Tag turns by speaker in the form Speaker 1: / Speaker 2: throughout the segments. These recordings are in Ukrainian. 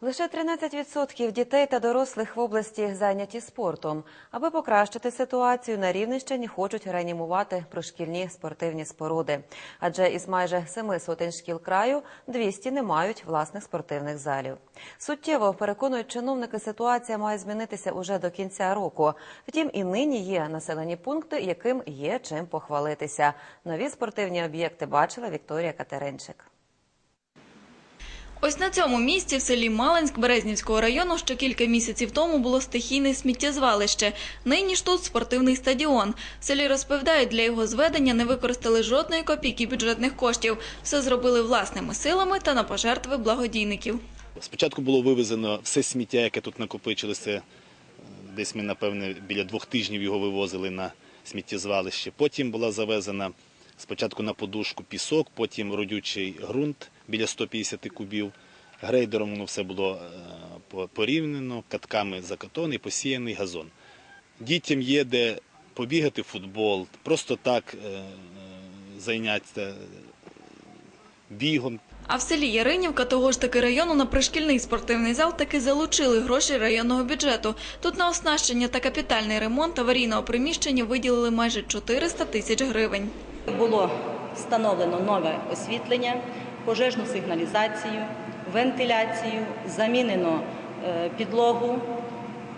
Speaker 1: Лише 13% дітей та дорослих в області зайняті спортом. Аби покращити ситуацію, на Рівненщині хочуть реанімувати пришкільні спортивні споруди. Адже із майже семи сотень шкіл краю 200 не мають власних спортивних залів. Суттєво переконують чиновники, ситуація має змінитися уже до кінця року. Втім, і нині є населені пункти, яким є чим похвалитися. Нові спортивні об'єкти бачила Вікторія Катеринчик.
Speaker 2: Ось на цьому місці в селі Малинськ Березнівського району ще кілька місяців тому було стихійне сміттєзвалище. Нині ж тут спортивний стадіон. В селі розповідають, для його зведення не використали жодної копійки бюджетних коштів. Все зробили власними силами та на пожертви благодійників.
Speaker 3: Спочатку було вивезено все сміття, яке тут накопичилося. Десь ми, напевне, біля двох тижнів його вивозили на сміттєзвалище. Потім була завезена спочатку на подушку пісок, потім родючий ґрунт біля 150 кубів. Грейдером воно все було е, по- порівняно, катками закатований, посіяний газон. Дітям є де побігати в футбол, просто так е, е, зайнятися бігом,
Speaker 2: А в селі Яринівка того ж таки району на пришкільний спортивний зал таки залучили гроші районного бюджету. Тут на оснащення та капітальний ремонт аварійного приміщення виділили майже 400 тисяч гривень.
Speaker 4: Було встановлено нове освітлення, пожежну сигналізацію, вентиляцію, замінено е, підлогу,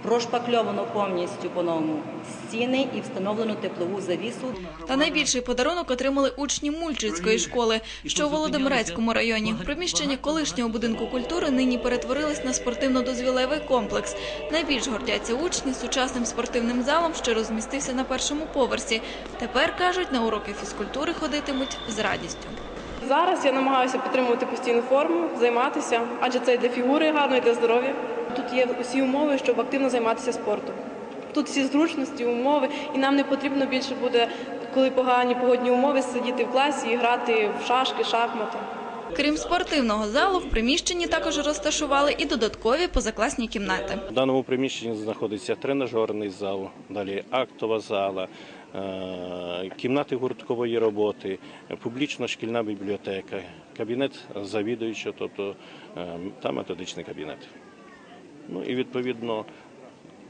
Speaker 4: прошпакльовано повністю по-новому стіни і встановлено теплову завісу.
Speaker 2: Та найбільший подарунок отримали учні Мульчицької школи, що у Володимирецькому районі. Приміщення колишнього будинку культури нині перетворилось на спортивно-дозвілевий комплекс. Найбільш гордяться учні сучасним спортивним залом, що розмістився на першому поверсі. Тепер кажуть, на уроки фізкультури ходитимуть з радістю.
Speaker 5: Зараз я намагаюся підтримувати постійну форму, займатися, адже це і для фігури гарно, і для здоров'я. Тут є усі умови, щоб активно займатися спортом. Тут всі зручності, умови, і нам не потрібно більше буде, коли погані погодні умови, сидіти в класі і грати в шашки, шахмати.
Speaker 2: Крім спортивного залу, в приміщенні також розташували і додаткові позакласні кімнати.
Speaker 6: В даному приміщенні знаходиться тренажерний зал, далі актова зала, кімнати гурткової роботи, публічна шкільна бібліотека, кабінет завідуючого, тобто е, та методичний кабінет. Ну і відповідно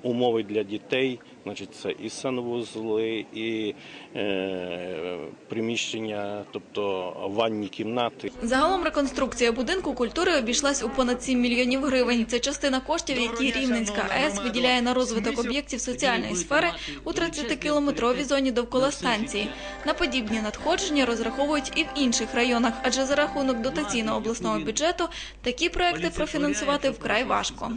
Speaker 6: умови для дітей, значить, це і санвузли, і е, приміщення, тобто ванні кімнати.
Speaker 2: Загалом реконструкція будинку культури обійшлась у понад 7 мільйонів гривень. Це частина коштів, які Рівненська АЕС виділяє на розвиток об'єктів соціальної сфери у 30-кілометровій зоні довкола станції. На подібні надходження розраховують і в інших районах, адже за рахунок дотаційного обласного бюджету такі проекти профінансувати вкрай важко.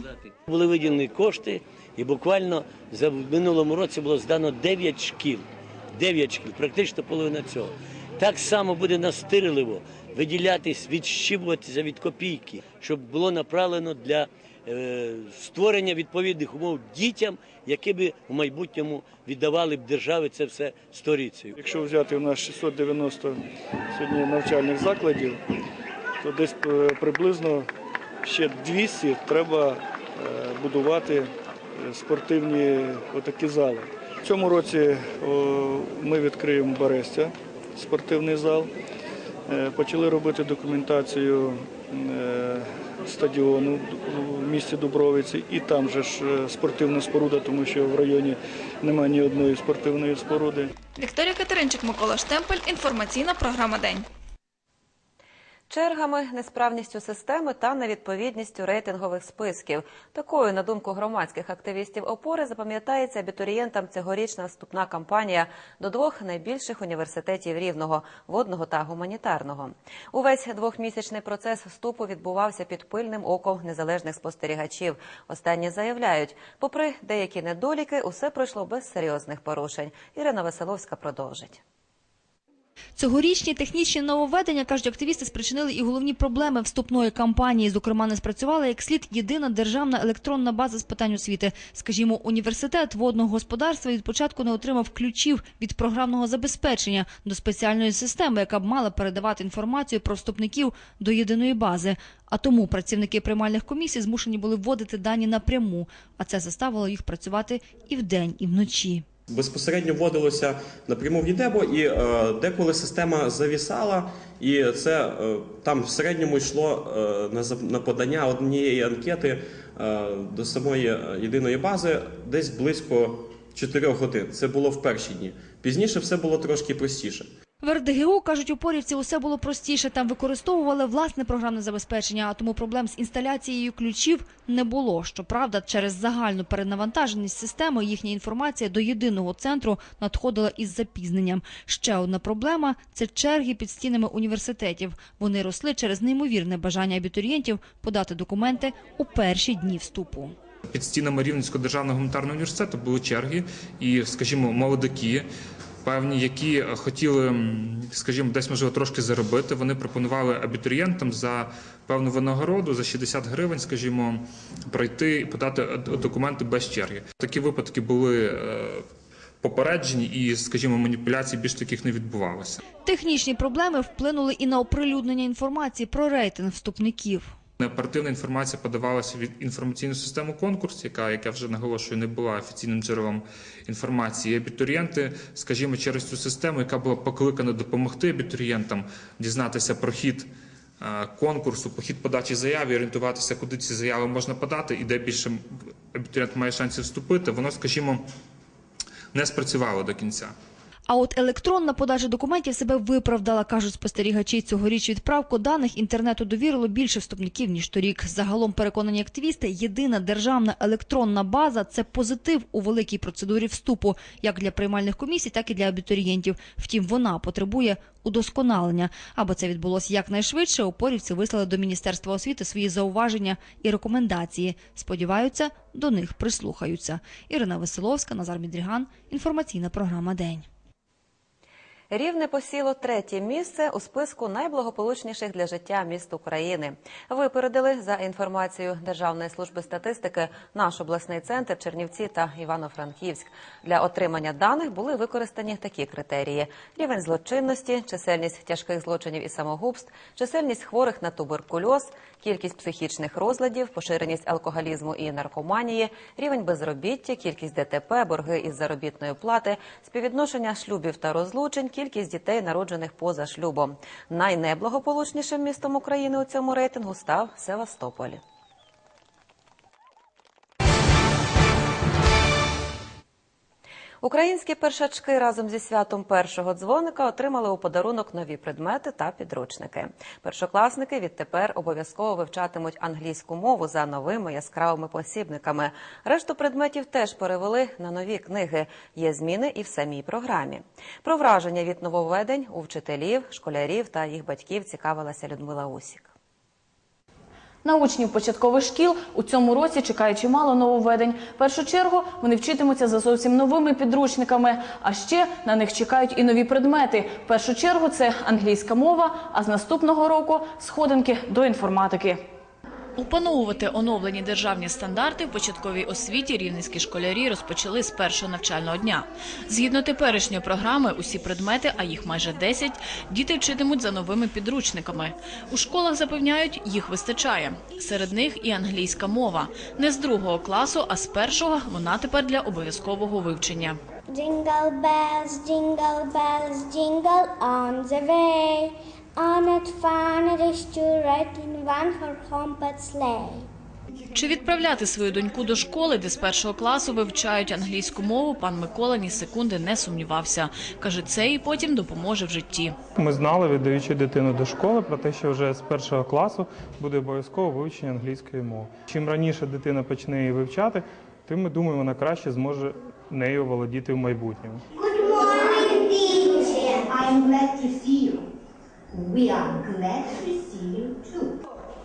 Speaker 7: Були виділені кошти, і буквально за минулому році було здано 9 шкіл. 9 шкіл, практично половина цього. Так само буде настирливо виділятись, відщібуватися від копійки, щоб було направлено для е, створення відповідних умов дітям, які би в майбутньому віддавали б держави це все сторицею.
Speaker 8: Якщо взяти у нас 690 сьогодні навчальних закладів, то десь е, приблизно ще 200 треба е, будувати спортивні отакі зали. В цьому році ми відкриємо Берестя, спортивний зал. Е, Почали робити документацію е, стадіону в місті Дубровиці, і там же ж е, спортивна споруда, тому що в районі немає ні одної спортивної споруди.
Speaker 2: Вікторія Катеринчик, Микола Штемпель. Інформаційна програма День.
Speaker 1: Чергами, несправністю системи та невідповідністю рейтингових списків. Такою, на думку громадських активістів опори, запам'ятається абітурієнтам цьогорічна вступна кампанія до двох найбільших університетів рівного водного та гуманітарного. Увесь двохмісячний процес вступу відбувався під пильним оком незалежних спостерігачів. Останні заявляють, попри деякі недоліки, усе пройшло без серйозних порушень. Ірина Веселовська продовжить.
Speaker 9: Цьогорічні технічні нововведення, кажуть активісти, спричинили і головні проблеми вступної кампанії. Зокрема, не спрацювала як слід єдина державна електронна база з питань освіти. Скажімо, університет водного господарства від початку не отримав ключів від програмного забезпечення до спеціальної системи, яка б мала передавати інформацію про вступників до єдиної бази. А тому працівники приймальних комісій змушені були вводити дані напряму, а це заставило їх працювати і вдень, і вночі.
Speaker 10: Безпосередньо вводилося напряму в нідебо, і е, деколи система завісала, і це е, там в середньому йшло е, на, на подання однієї анкети е, до самої е, єдиної бази десь близько 4 годин. Це було в перші дні. Пізніше все було трошки простіше.
Speaker 9: В РДГУ, кажуть, у Порівці усе було простіше. Там використовували власне програмне забезпечення, а тому проблем з інсталяцією ключів не було. Щоправда, через загальну перенавантаженість системи їхня інформація до єдиного центру надходила із запізненням. Ще одна проблема – це черги під стінами університетів. Вони росли через неймовірне бажання абітурієнтів подати документи у перші дні вступу.
Speaker 11: Під стінами Рівненського державного гуманітарного університету були черги і, скажімо, молодики. Певні, які хотіли, скажімо, десь можливо трошки заробити. Вони пропонували абітурієнтам за певну винагороду за 60 гривень, скажімо, пройти і подати е, документи без черги. Такі випадки були е, попереджені, і, скажімо, маніпуляцій більш таких не відбувалося.
Speaker 9: Технічні проблеми вплинули і на оприлюднення інформації про рейтинг вступників.
Speaker 11: Оперативна інформація подавалася від інформаційну систему конкурс, яка, як я вже наголошую, не була офіційним джерелом інформації. І абітурієнти, скажімо, через цю систему, яка була покликана допомогти абітурієнтам дізнатися про хід е, конкурсу, по хід подачі заяв орієнтуватися, куди ці заяви можна подати і де більше абітурієнт має шансів вступити, воно, скажімо, не спрацювало до кінця.
Speaker 9: А от електронна подача документів себе виправдала, кажуть спостерігачі. Цьогоріч відправку даних інтернету довірило більше вступників, ніж торік. Загалом переконані активісти, єдина державна електронна база – це позитив у великій процедурі вступу, як для приймальних комісій, так і для абітурієнтів. Втім, вона потребує удосконалення. Аби це відбулося якнайшвидше, опорівці вислали до Міністерства освіти свої зауваження і рекомендації. Сподіваються, до них прислухаються. Ірина Веселовська, Назар Мідріган. Інформаційна програма «День».
Speaker 1: Рівне посіло третє місце у списку найблагополучніших для життя міст України. Випередили за інформацією Державної служби статистики наш обласний центр Чернівці та Івано-Франківськ. Для отримання даних були використані такі критерії: рівень злочинності, чисельність тяжких злочинів і самогубств, чисельність хворих на туберкульоз, кількість психічних розладів, поширеність алкоголізму і наркоманії, рівень безробіття, кількість ДТП, борги із заробітної плати, співвідношення шлюбів та розлучень, кількість дітей, народжених поза шлюбом. Найнеблагополучнішим містом України у цьому рейтингу став Севастополь. Українські першачки разом зі святом першого дзвоника отримали у подарунок нові предмети та підручники. Першокласники відтепер обов'язково вивчатимуть англійську мову за новими яскравими посібниками. Решту предметів теж перевели на нові книги. Є зміни і в самій програмі. Про враження від нововведень у вчителів, школярів та їх батьків цікавилася Людмила Усік.
Speaker 12: На учнів початкових шкіл у цьому році чекає чимало нововведень. В першу чергу вони вчитимуться за зовсім новими підручниками, а ще на них чекають і нові предмети. В першу чергу це англійська мова, а з наступного року сходинки до інформатики.
Speaker 2: Опановувати оновлені державні стандарти в початковій освіті рівненські школярі розпочали з першого навчального дня. Згідно теперішньої програми, усі предмети, а їх майже 10, діти вчитимуть за новими підручниками. У школах запевняють, їх вистачає. Серед них і англійська мова. Не з другого класу, а з першого вона тепер для обов'язкового вивчення.
Speaker 13: Jingle bells, jingle bells, jingle on the way. Sleigh.
Speaker 2: Чи відправляти свою доньку до школи, де з першого класу вивчають англійську мову, пан Микола ні секунди не сумнівався. Каже, це їй потім допоможе в житті.
Speaker 14: Ми знали, віддаючи дитину до школи, про те, що вже з першого класу буде обов'язково вивчення англійської мови. Чим раніше дитина почне її вивчати, тим ми думаємо, вона краще зможе нею володіти в майбутньому.
Speaker 13: Good morning, teacher. I'm glad to see you. We are glad to see you too.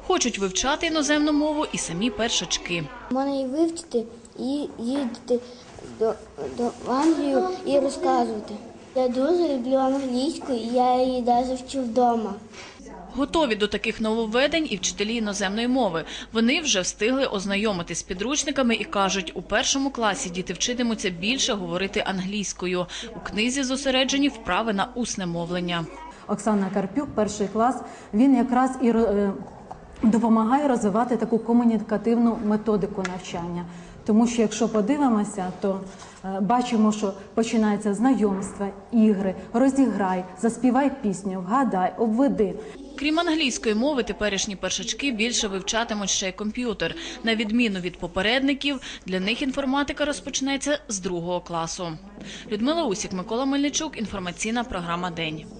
Speaker 2: Хочуть вивчати іноземну мову і самі першачки.
Speaker 13: Можна її вивчити і їздити до, до в Англію і розказувати. Я дуже люблю англійську, і я її навіть вчу вдома.
Speaker 2: Готові до таких нововведень і вчителі іноземної мови. Вони вже встигли ознайомитись з підручниками і кажуть, у першому класі діти вчитимуться більше говорити англійською. У книзі зосереджені вправи на усне мовлення.
Speaker 15: Оксана Карпюк, перший клас, він якраз і е, допомагає розвивати таку комунікативну методику навчання. Тому що якщо подивимося, то е, бачимо, що починається знайомства, ігри, розіграй, заспівай пісню, вгадай, обведи.
Speaker 12: Крім англійської мови, теперішні першачки більше вивчатимуть ще й комп'ютер. На відміну від попередників, для них інформатика розпочнеться з другого класу. Людмила Усік, Микола Мельничук. Інформаційна програма День.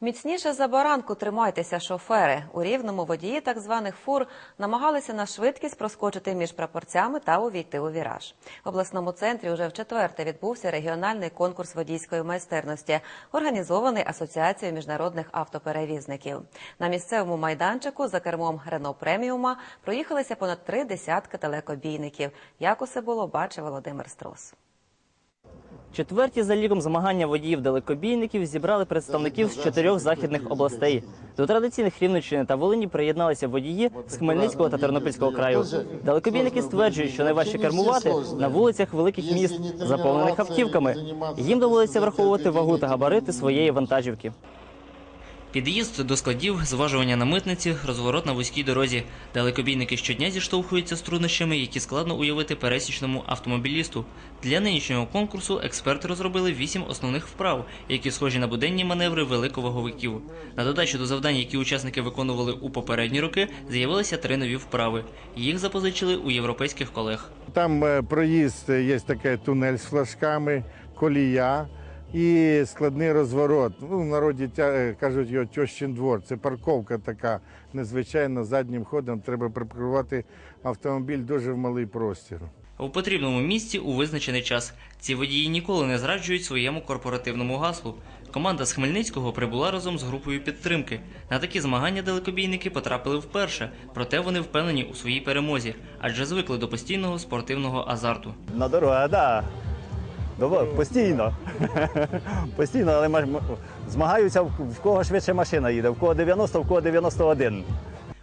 Speaker 1: Міцніше за баранку тримайтеся, шофери. У рівному водії так званих фур намагалися на швидкість проскочити між прапорцями та увійти у віраж. В обласному центрі уже в четверте відбувся регіональний конкурс водійської майстерності, організований Асоціацією міжнародних автоперевізників. На місцевому майданчику за кермом Рено Преміума проїхалися понад три десятки далекобійників. Як усе було, бачив Володимир Струс.
Speaker 16: Четверті за ліком змагання водіїв-далекобійників зібрали представників з чотирьох західних областей. До традиційних Рівненщини та Волині приєдналися водії з Хмельницького та Тернопільського краю. Далекобійники стверджують, що найважче кермувати на вулицях великих міст, заповнених автівками. Їм доводиться враховувати вагу та габарити своєї вантажівки.
Speaker 17: Під'їзд до складів, зважування на митниці, розворот на вузькій дорозі. Далекобійники щодня зіштовхуються з труднощами, які складно уявити пересічному автомобілісту. Для нинішнього конкурсу експерти розробили вісім основних вправ, які схожі на буденні маневри великоваговиків. На додачу до завдань, які учасники виконували у попередні роки, з'явилися три нові вправи. Їх запозичили у європейських колег.
Speaker 18: Там е, проїзд е, є такий тунель з флажками, колія і складний розворот. Ну, в народі тя- е, кажуть його тьощин двор. Це парковка така незвичайна заднім ходом. Треба припаркувати автомобіль дуже в малий простір.
Speaker 17: У потрібному місці у визначений час. Ці водії ніколи не зраджують своєму корпоративному гаслу. Команда з Хмельницького прибула разом з групою підтримки. На такі змагання далекобійники потрапили вперше, проте вони впевнені у своїй перемозі, адже звикли до постійного спортивного азарту.
Speaker 19: На дорогах, так. Да. Постійно. Постійно, але ма- змагаються в в кого швидше машина їде, в кого 90, в кого 91.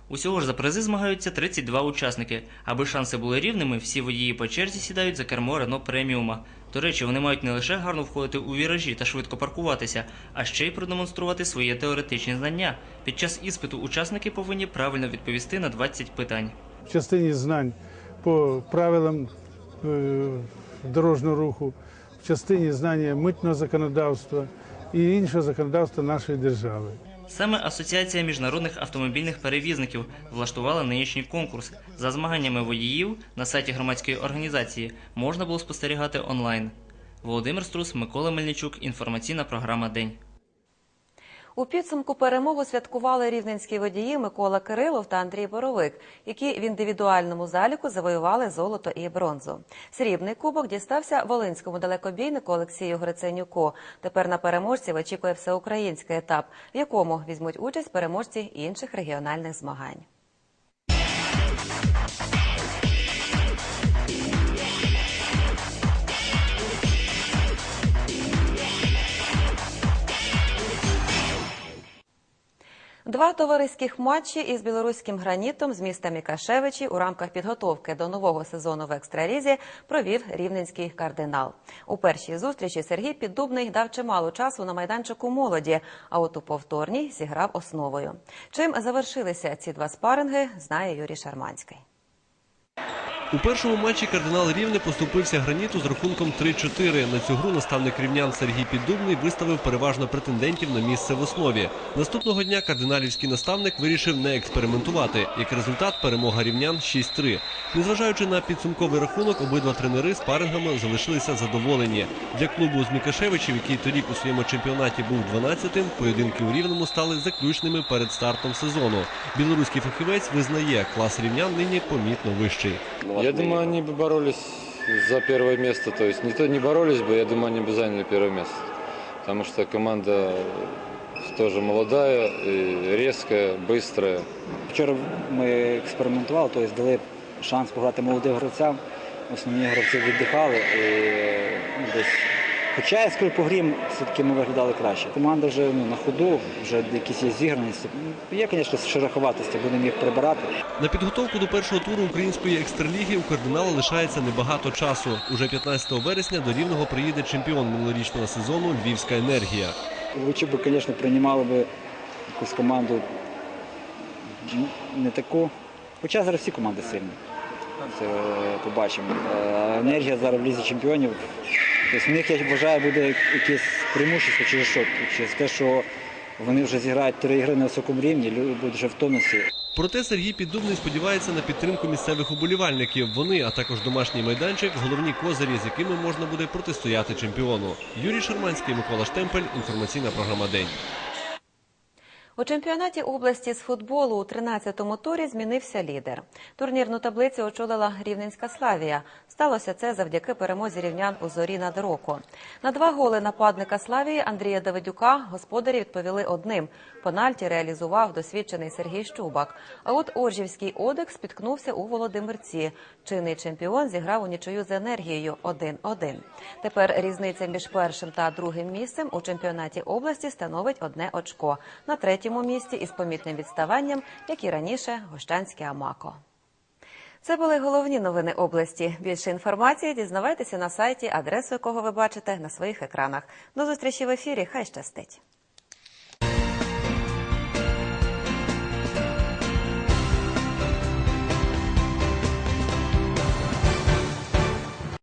Speaker 17: Усього ж за призи змагаються 32 учасники. Аби шанси були рівними, всі водії по черзі сідають за кермо Рено Преміума. До речі, вони мають не лише гарно входити у віражі та швидко паркуватися, а ще й продемонструвати свої теоретичні знання. Під час іспиту учасники повинні правильно відповісти на 20 питань.
Speaker 20: в частині знань по правилам е, дорожнього руху, в частині знання митного законодавства і іншого законодавства нашої держави.
Speaker 17: Саме Асоціація міжнародних автомобільних перевізників влаштувала нинішній конкурс. За змаганнями водіїв на сайті громадської організації можна було спостерігати онлайн. Володимир Струс, Микола Мельничук. Інформаційна програма День.
Speaker 1: У підсумку перемогу святкували рівненські водії Микола Кирилов та Андрій Боровик, які в індивідуальному заліку завоювали золото і бронзу. Срібний кубок дістався волинському далекобійнику Олексію Гриценюку. Тепер на переможців очікує всеукраїнський етап, в якому візьмуть участь переможці інших регіональних змагань. Два товариських матчі із білоруським гранітом з міста Мікашевичі у рамках підготовки до нового сезону в екстралізі провів рівненський кардинал. У першій зустрічі Сергій Піддубний дав чимало часу на майданчику молоді, а от у повторній зіграв основою. Чим завершилися ці два спаринги, знає Юрій Шарманський.
Speaker 21: У першому матчі кардинал Рівне поступився граніту з рахунком 3-4. На цю гру наставник рівнян Сергій Піддубний виставив переважно претендентів на місце в основі. Наступного дня кардиналівський наставник вирішив не експериментувати. Як результат, перемога рівнян 6-3. Незважаючи на підсумковий рахунок, обидва тренери з парингами залишилися задоволені. Для клубу з Мікашевичів, який торік у своєму чемпіонаті був 12-тим, поєдинки у Рівному стали заключними перед стартом сезону. Білоруський фахівець визнає, клас рівнян нині помітно вищий.
Speaker 22: Я думаю, они бы боролись за первое место. То есть не то не боролись бы, я думаю, они бы заняли первое место. Потому что команда тоже молодая, и резкая, быстрая.
Speaker 23: Вчора ми експериментували, тобто дали шанс пограти молодим гравцям. Основні гравці віддихали. І, ну, десь... Хоча я скажу, по грі все-таки ми виглядали краще. Команда вже ну, на ходу, вже якісь є зіграності. Ну, Є, звісно, шероховатості, будемо їх прибирати.
Speaker 21: На підготовку до першого туру української екстраліги у кардинала лишається небагато часу. Уже 15 вересня до Рівного приїде чемпіон минулорічного сезону Львівська енергія.
Speaker 23: Лучше б, звісно, приймали б якусь команду ну, не таку. Хоча зараз всі команди сильні. Це е, побачимо. Е, Енергія зараз в лізі чемпіонів. Тобто в них, я вважаю, буде якесь преимущество через що? Через те, що вони вже зіграють три ігри на високому рівні, люди будуть вже в тонусі.
Speaker 21: Проте Сергій Піддубний сподівається на підтримку місцевих уболівальників. Вони, а також домашній майданчик, головні козирі, з якими можна буде протистояти чемпіону. Юрій Шарманський, Микола Штемпель. Інформаційна програма День.
Speaker 1: У чемпіонаті області з футболу у 13-му турі змінився лідер. Турнірну таблицю очолила Рівненська Славія. Сталося це завдяки перемозі рівнян у зорі над року. На два голи нападника Славії Андрія Давидюка господарі відповіли одним. Пенальті реалізував досвідчений Сергій Щубак. А от Оржівський Одек спіткнувся у Володимирці. Чинний чемпіон зіграв у нічию з енергією 1-1. Тепер різниця між першим та другим місцем у чемпіонаті області становить одне очко. На третьому місці із помітним відставанням, як і раніше, Гощанське Амако. Це були головні новини області. Більше інформації дізнавайтеся на сайті, адресу якого ви бачите на своїх екранах. До зустрічі в ефірі. Хай щастить.